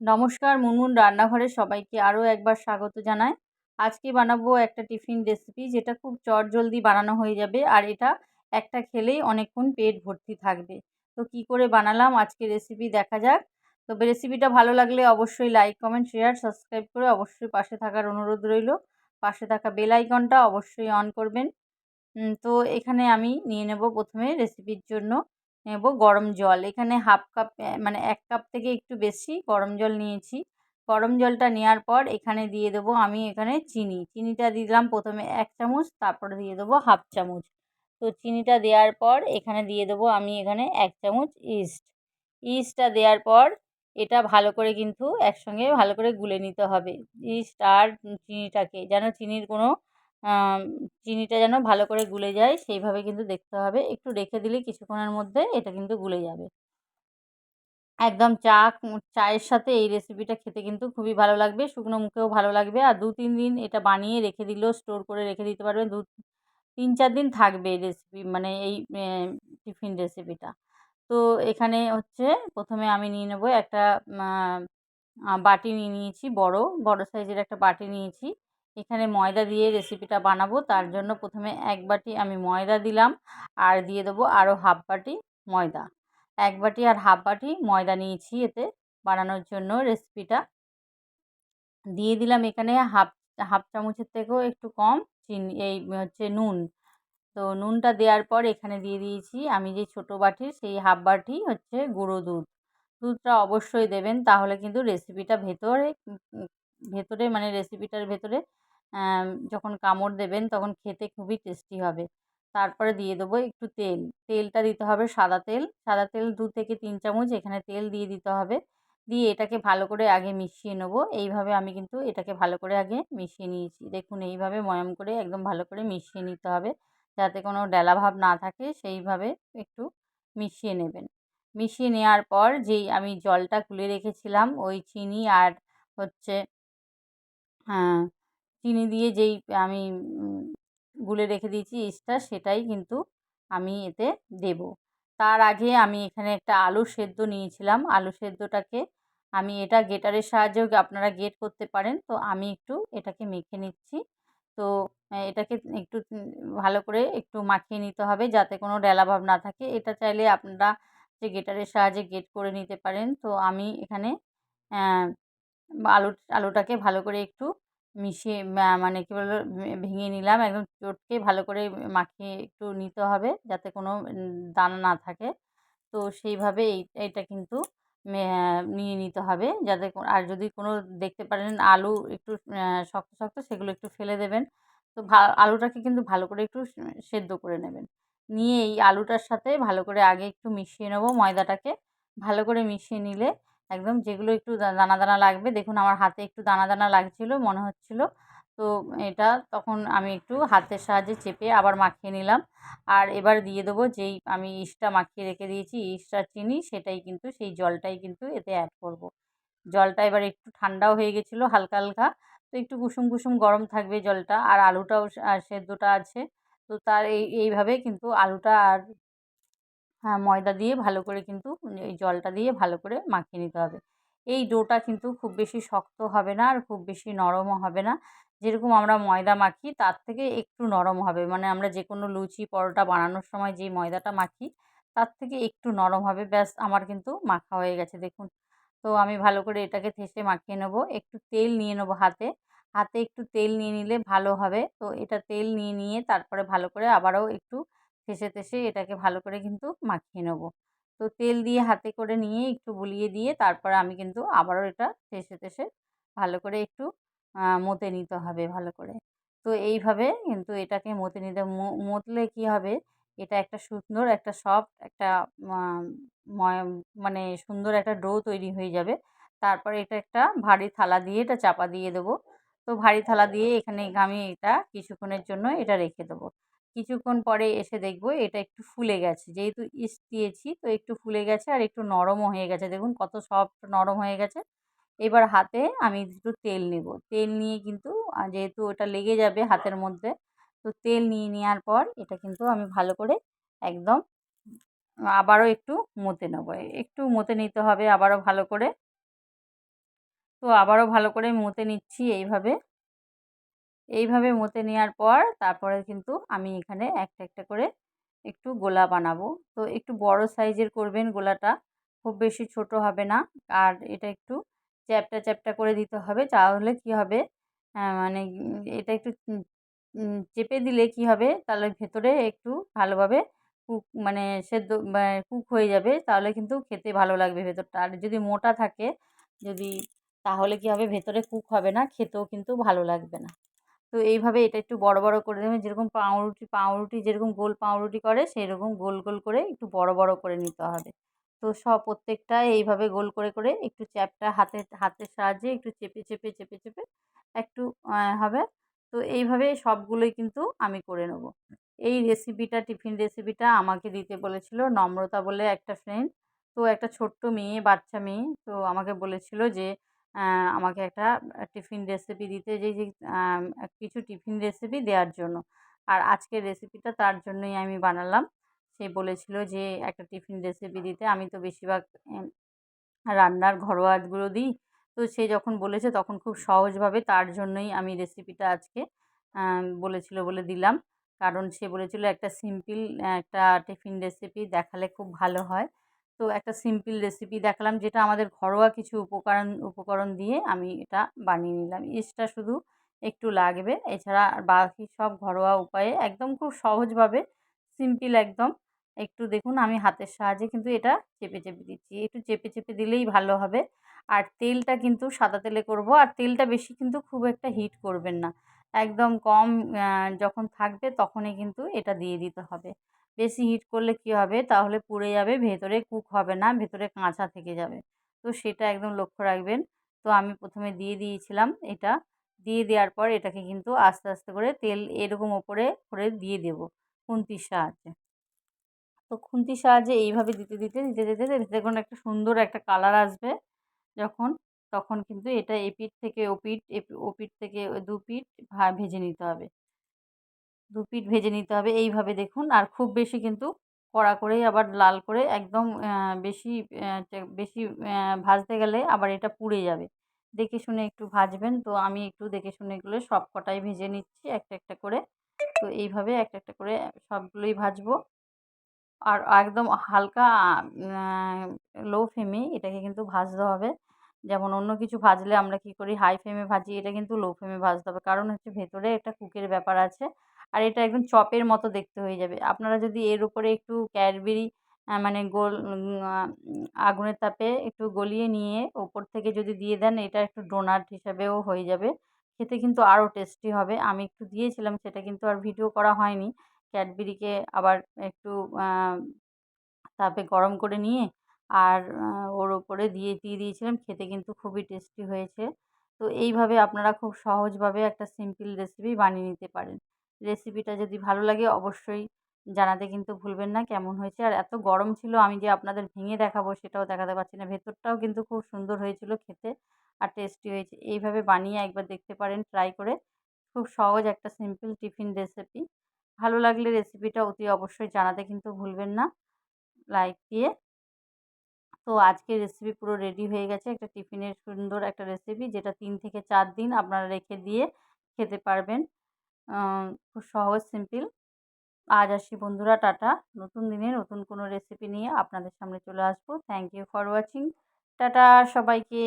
নমস্কার, মুনমুন রান্নাঘরে সবাইকে আরও একবার স্বাগত জানাই। আজকে বানাবো একটা টিফিন রেসিপি যেটা খুব চটজলদি বানানো হয়ে যাবে আর এটা একটা খেলেই অনেকক্ষণ পেট ভর্তি থাকবে। তো কি করে বানালাম আজকে রেসিপি দেখা যাক। তবে রেসিপিটা ভালো লাগলে অবশ্যই লাইক, কমেন্ট, শেয়ার, সাবস্ক্রাইব করে অবশ্যই পাশে থাকার অনুরোধ রইল। পাশে থাকা বেল আইকনটা অবশ্যই অন করবেন। তো এখানে আমি নিয়ে নেব প্রথমে রেসিপির জন্য। নেব। গরম জল। এখানে হাফ কাপ মানে এক কাপ থেকে একটু বেশি গরম জল নিয়েছি। গরম জলটা নেওয়ার পর এখানে দিয়ে দেবো আমি এখানে চিনি। চিনিটা দিলাম প্রথমে এক চামচ, তারপরে দিয়ে দেবো হাফ চামচ। তো চিনিটা দেওয়ার পর এখানে দিয়ে দেবো আমি এখানে এক চামচ ইস্ট। ইস্টটা দেওয়ার পর এটা ভালো করে কিন্তু একসঙ্গে ভালো করে গুলে নিতে হবে। ইস্ট আর চিনিটাকে, যেন চিনির কোনো চিনিটা যেন ভালো করে গুলে যায়, সেইভাবে কিন্তু দেখতে হবে। একটু রেখে দিলে কিছুক্ষণের মধ্যে এটা কিন্তু গুলে যাবে। একদম চা, চায়ের সাথে এই রেসিপিটা খেতে কিন্তু খুবই ভালো লাগবে, শুকনো মুখেও ভালো লাগবে। আর দু, তিন দিন এটা বানিয়ে রেখে দিলেও স্টোর করে রেখে দিতে পারবেন। দু, তিন, চার দিন থাকবে এই রেসিপি মানে এই টিফিন রেসিপিটা তো এখানে হচ্ছে প্রথমে আমি নিয়ে নেব একটা বাটি নিয়ে নিয়েছি, বড় বড় সাইজের একটা বাটি নিয়েছি। এখানে ময়দা দিয়ে রেসিপিটা বানাবো। তার জন্য প্রথমে এক বাটি আমি ময়দা দিলাম আর দিয়ে দেবো আরও হাফ বাটি ময়দা। এক বাটি আর হাফ বাটি ময়দা নিয়েছি এতে বানানোর জন্য রেসিপিটা দিয়ে দিলাম এখানে হাফ হাফ চামচের থেকেও একটু কম চিনি, এই হচ্ছে নুন। তো নুনটা দেওয়ার পর এখানে দিয়ে দিয়েছি আমি যে ছোটো বাটির সেই হাফ বাটি হচ্ছে গুঁড়ো দুধ। দুধটা অবশ্যই দেবেন, তাহলে কিন্তু রেসিপিটা ভেতরে ভেতরে মানে রেসিপিটার ভেতরে যখন কামড় দেবেন তখন খেতে খুবই টেস্টি হবে। তারপরে দিয়ে দেবো একটু তেল। তেলটা দিতে হবে সাদা তেল। সাদা তেল দু থেকে তিন চামচ এখানে তেল দিয়ে দিতে হবে। দিয়ে এটাকে ভালো করে আগে মিশিয়ে নেব। এইভাবে আমি কিন্তু এটাকে ভালো করে আগে মিশিয়ে নিয়েছি। দেখুন, এইভাবে ময়াম করে একদম ভালো করে মিশিয়ে নিতে হবে। যাতে কোনো ডেলাভাব না থাকে, সেইভাবে একটু মিশিয়ে নেবেন। মিশিয়ে নেওয়ার পর যেই আমি জলটা খুলে রেখেছিলাম, ওই চিনি আর হচ্ছে চিনি দিয়ে যেই আমি গুলে রেখে দিয়েছি ইস্টটা, সেটাই কিন্তু আমি এতে দেব। তার আগে আমি এখানে একটা আলু সেদ্ধ নিয়েছিলাম। আলু সেদ্ধটাকে আমি এটা গেটারের সাহায্যেও আপনারা গেট করতে পারেন। তো আমি একটু এটাকে মেখে নিচ্ছি। তো এটাকে একটু ভালো করে একটু মাখিয়ে নিতে হবে যাতে কোনো ডেলাভাব না থাকে। এটা চাইলে আপনারা যে গেটারের সাহায্যে গেট করে নিতে পারেন। তো আমি এখানে আলু আলুটাকে ভালো করে একটু মিশিয়ে মানে কী বলব ভেঙে নিলাম। একদম চটকে ভালো করে মাখিয়ে একটু নিতে হবে যাতে কোনো দানা না থাকে। তো সেইভাবে এই এটা কিন্তু নিয়ে নিতে হবে যাতে আর যদি কোনো দেখতে পারেন আলু একটু শক্ত শক্ত সেগুলো একটু ফেলে দেবেন। তো আলুটাকে কিন্তু ভালো করে একটু সেদ্ধ করে নেবেন। নিয়ে এই আলুটার সাথে ভালো করে আগে একটু মিশিয়ে নেব ময়দাটাকে। ভালো করে মিশিয়ে নিলে একদম যেগুলো একটু দানা দানা লাগবে। দেখুন আমার হাতে একটু দানা দানা লাগছিল, মনে হচ্ছিল। তো এটা তখন আমি একটু হাতের সাহায্যে চেপে আবার মাখিয়ে নিলাম। আর এবার দিয়ে দেবো যেই আমি ইস্টটা মাখিয়ে রেখে দিয়েছি ইস্ট আর চিনি, সেটাই কিন্তু, সেই জলটাই কিন্তু এতে অ্যাড করব। জলটা এবার একটু ঠান্ডাও হয়ে গেছিল হালকা হালকা। তো একটু কুসুম কুসুম গরম থাকবে জলটা। আর আলুটাও সেদ্ধটা আছে। তো তার এই, এইভাবে কিন্তু আলুটা আর হ্যাঁ ময়দা দিয়ে ভালো করে কিন্তু এই জলটা দিয়ে ভালো করে মাখিয়ে নিতে হবে। এই ডোটা কিন্তু খুব বেশি শক্ত হবে না আর খুব বেশি নরমও হবে না। যেরকম আমরা ময়দা মাখি, তার থেকে একটু নরম হবে। মানে আমরা যে কোনো লুচি, পরোটা বানানোর সময় যেই ময়দাটা মাখি, তার থেকে একটু নরম হবে। ব্যাস, আমার কিন্তু মাখা হয়ে গেছে, দেখুন। তো আমি ভালো করে এটাকে থেসে মাখিয়ে নেব। একটু তেল নিয়ে নেব হাতে। হাতে একটু তেল নিয়ে নিলে ভালো হবে। তো এটা তেল নিয়ে নিয়ে তারপরে ভালো করে আবারও একটু ঠেসে ঠেসে এটাকে ভালো করে কিন্তু মাখিয়ে নেব। তো তেল দিয়ে হাতে করে নিয়ে একটু বুলিয়ে দিয়ে তারপরে আমি কিন্তু আবারও এটা ঠেসে ঠেসে ভালো করে একটু মতে নিতে হবে ভালো করে। তো এইভাবে কিন্তু এটাকে মতে নিতে মতলে কী হবে? এটা একটা সুন্দর, একটা সফট, একটা মানে সুন্দর একটা ডো তৈরি হয়ে যাবে। তারপরে এটা একটা ভারী থালা দিয়ে এটা চাপা দিয়ে দেবো। তো ভারী থালা দিয়ে এখানে আমি এটা কিছুক্ষণের জন্য এটা রেখে দেবো। কিছুক্ষণ পরে এসে দেখব এটা একটু ফুলে গেছে। যেহেতু ইস্ট দিয়েছি, তো একটু ফুলে গেছে আর একটু নরমও হয়ে গেছে। দেখুন কত সফট নরম হয়ে গেছে। এবার হাতে আমি একটু তেল নেব। তেল নিয়ে কিন্তু যেহেতু ওটা লেগে যাবে হাতের মধ্যে, তো তেল নিয়ে নেওয়ার পর এটা কিন্তু আমি ভালো করে একদম, আবারও একটু মতে নেব। একটু মতে নিতে হবে, আবারও ভালো করে। তো আবারও ভালো করে মতে নিচ্ছি এইভাবে। এইভাবে মতে নেওয়ার পর তারপরে কিন্তু আমি এখানে একটা একটা করে একটু গোলা বানাবো। তো একটু বড় সাইজের করবেন গোলাটা, খুব বেশি ছোট হবে না। আর এটা একটু চ্যাপটা চ্যাপটা করে দিতে হবে। তাহলে কি হবে? মানে এটা একটু চেপে দিলে কি হবে? তাহলে ভেতরে একটু ভালোভাবে কুক মানে সেদ্ধ কুক হয়ে যাবে। তাহলে কিন্তু খেতে ভালো লাগবে ভেতরটা। আর যদি মোটা থাকে, যদি, তাহলে কি হবে? ভেতরে কুক হবে না। খেতেও কিন্তু ভালো লাগবে না। তো এইভাবে এটা একটু বড় বড় করে দেবেন যেরকম পাউরুটি পাউরুটি যেরকম গোল পাউরুটি করে সেই রকম গোল গোল করে একটু বড় বড় করে নিতে হবে। তো সব প্রত্যেকটা এইভাবে গোল করে করে একটু চ্যাপটা হাতে, হাতের সাহায্যে একটু চেপে চেপে চেপে চেপে একটু হবে। তো এইভাবে সবগুলোই কিন্তু আমি করে নেব। এই রেসিপিটা টিফিন রেসিপিটা আমাকে দিতে বলেছিল নম্রতা বলে একটা ফ্রেন্ড তো একটা ছোট্ট মেয়ে, বাচ্চা মেয়ে, তো আমাকে বলেছিল যে আমাকে একটা টিফিন রেসিপি দিতে যে কিছু টিফিন রেসিপি দেওয়ার জন্য। আর আজকের রেসিপিটা তার জন্যই আমি বানালাম। সে বলেছিল যে, একটা টিফিন রেসিপি দিতে, আমি তো বেশিরভাগ রান্নার ঘরোয়াগুলো দিই। তো সে যখন বলেছে, তখন খুব সহজভাবে তার জন্যই আমি রেসিপিটা আজকে বলেছিল বলে দিলাম। কারণ সে বলেছিল, একটা সিম্পল একটা টিফিন রেসিপি দেখালে খুব ভালো হয়। তো একটা সিম্পল রেসিপি দেখালাম, যেটা আমাদের ঘরোয়া কিছু উপকরণ উপকরণ দিয়ে আমি এটা বানিয়ে নিলাম। ইস্টটা শুধু একটু লাগবে। এছাড়া বাকি সব ঘরোয়া উপায়ে একদম খুব সহজভাবে সিম্পল একদম। একটু দেখুন, আমি হাতের সাহায্যে কিন্তু এটা চেপে চেপে দিচ্ছি। একটু চেপে চেপে দিলেই ভালো হবে। আর তেলটা কিন্তু সাদা তেলে করব। আর তেলটা বেশি কিন্তু খুব একটা হিট করবেন না। একদম কম যখন থাকবে তখনই কিন্তু এটা দিয়ে দিতে হবে। বেশি হিট করলে কি হবে? তাহলে পুড়ে যাবে, ভেতরে কুক হবে না, ভেতরে কাঁচা থেকে যাবে। তো সেটা একদম লক্ষ্য রাখবেন। তো আমি প্রথমে দিয়ে দিয়েছিলাম এটা। দিয়ে দেওয়ার পর এটাকে কিন্তু আস্তে আস্তে করে তেল এরকম ওপরে করে দিয়ে দেব খুন্তির সাহায্যে। তো খুন্তির সাহায্যে এইভাবে দিতে দিতে দিতে দিতে দিতে কোনো একটা সুন্দর একটা কালার আসবে যখন, তখন কিন্তু এটা এপিঠ থেকে ওপিঠ ওপিঠ থেকে দু পিঠ ভেজে নিতে হবে। দু পিঠ ভেজে নিতে হবে, এইভাবে দেখুন। আর খুব বেশি কিন্তু কড়া করেই আবার লাল করে একদম বেশি বেশি ভাজতে গেলে আবার এটা পুড়ে যাবে। দেখে শুনে একটু ভাজবেন, তো আমি একটু দেখে শুনে এগুলো সব কটাই ভেজে নিচ্ছি, একটা একটা করে। তো এইভাবে একটা একটা করে সবগুলোই ভাজবো। আর একদম হালকা লো ফ্লেমে এটাকে কিন্তু ভাজতে হবে। যেমন অন্য কিছু ভাজলে আমরা কি করি, হাই ফ্লেমে ভাজি, এটা কিন্তু লো ফ্লেমে ভাজতে হবে। কারণ হচ্ছে ভেতরে একটা কুকের ব্যাপার আছে। আর এটা একদম চপের মতো দেখতে হয়ে যাবে। আপনারা যদি এর উপরে একটু ক্যাডবেরি মানে গোল আগুনের তাপে একটু গলিয়ে নিয়ে ওপর থেকে যদি দিয়ে দেন, এটা একটু ডোনাট হিসাবেও হয়ে যাবে। খেতে কিন্তু আরও টেস্টি হবে। আমি একটু দিয়েছিলাম, সেটা কিন্তু আর ভিডিও করা হয়নি। ক্যাডবেরিকে আবার একটু তাপে গরম করে নিয়ে আর ওর ওপরে দিয়ে দিয়ে দিয়েছিলাম। খেতে কিন্তু খুবই টেস্টি হয়েছে। তো এইভাবে আপনারা খুব সহজভাবে একটা সিম্পল রেসিপি বানিয়ে নিতে পারেন। রেসিপিটা যদি ভালো লাগে অবশ্যই জানাতে কিন্তু ভুলবেন না, কেমন হয়েছে? আর এত গরম ছিল আমি যে আপনাদের ভেঙে দেখাবো সেটাও দেখাতে পারছি না। ভেতরটাও কিন্তু খুব সুন্দর হয়েছিল খেতে আর টেস্টি হয়েছে। এইভাবে বানিয়ে একবার দেখতে পারেন ট্রাই করে। খুব সহজ একটা সিম্পল টিফিন রেসিপি ভালো লাগলে রেসিপিটা অতি অবশ্যই জানাতে কিন্তু ভুলবেন না। লাইক দিয়ে। তো আজকে রেসিপি পুরো রেডি হয়ে গেছে। একটা টিফিনের সুন্দর একটা রেসিপি যেটা তিন থেকে চার দিন আপনারা রেখে দিয়ে খেতে পারবেন। খুব সহজ, সিম্পল। আজ আসি বন্ধুরা, টাটা। নতুন দিনে নতুন কোনো রেসিপি নিয়ে আপনাদের সামনে চলে আসব। Thank you for watching tata সবাইকে।